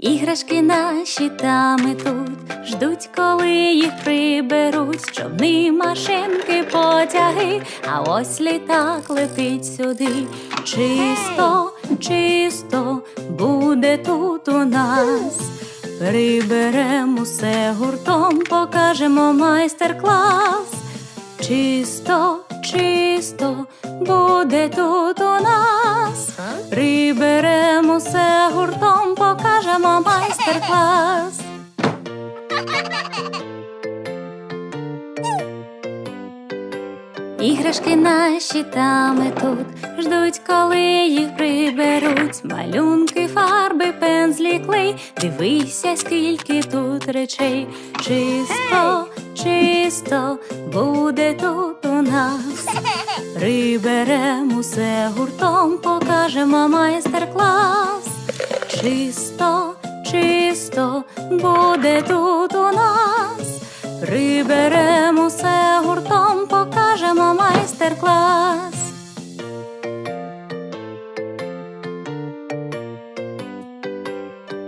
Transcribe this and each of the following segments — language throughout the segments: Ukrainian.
Іграшки наші там і тут ждуть, коли їх приберуть, човни, машинки, потяги, а ось літак летить сюди. Чисто, чисто буде тут у нас. Приберемо все гуртом, покажемо майстер-клас. Чисто, чисто буде тут у нас. Майстер-клас. Іграшки наші там тут ждуть, коли їх приберуть. Малюнки, фарби, пензлі, клей. Дивися, скільки тут речей. Чисто, чисто буде тут у нас. Приберемо усе гуртом, покажемо майстер-клас. Чисто, чисто буде тут у нас. Приберемо усе гуртом, покажемо майстер-клас.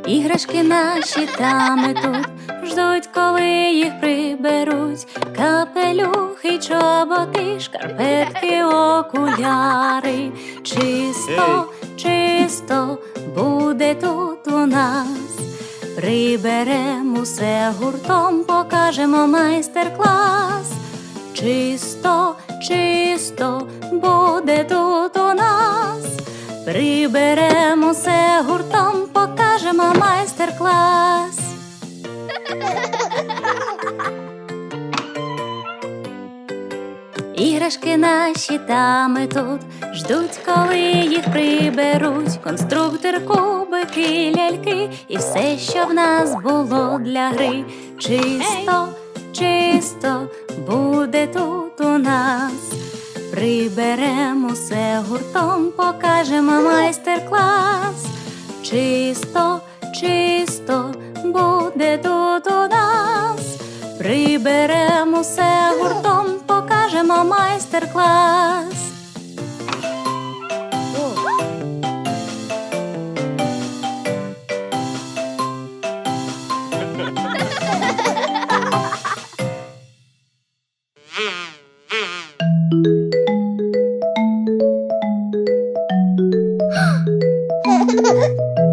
Іграшки наші там і тут ждуть, коли їх приберуть. Капелюхи, чоботи, шкарпетки, окуляри. Чисто, чисто буде тут у нас. Приберемо усе гуртом, покажемо майстер-клас. Чисто, чисто буде тут у нас. Приберемо усе гуртом, покажемо майстер-клас. Іграшки наші там тут ждуть, коли їх приберуть. Конструктор, кубики, ляльки і все, що в нас було для гри. Чисто, чисто буде тут у нас. Приберемо все гуртом, покажемо майстер-клас. Чисто, чисто буде тут у нас. Приберемо все Masterclass. Wow.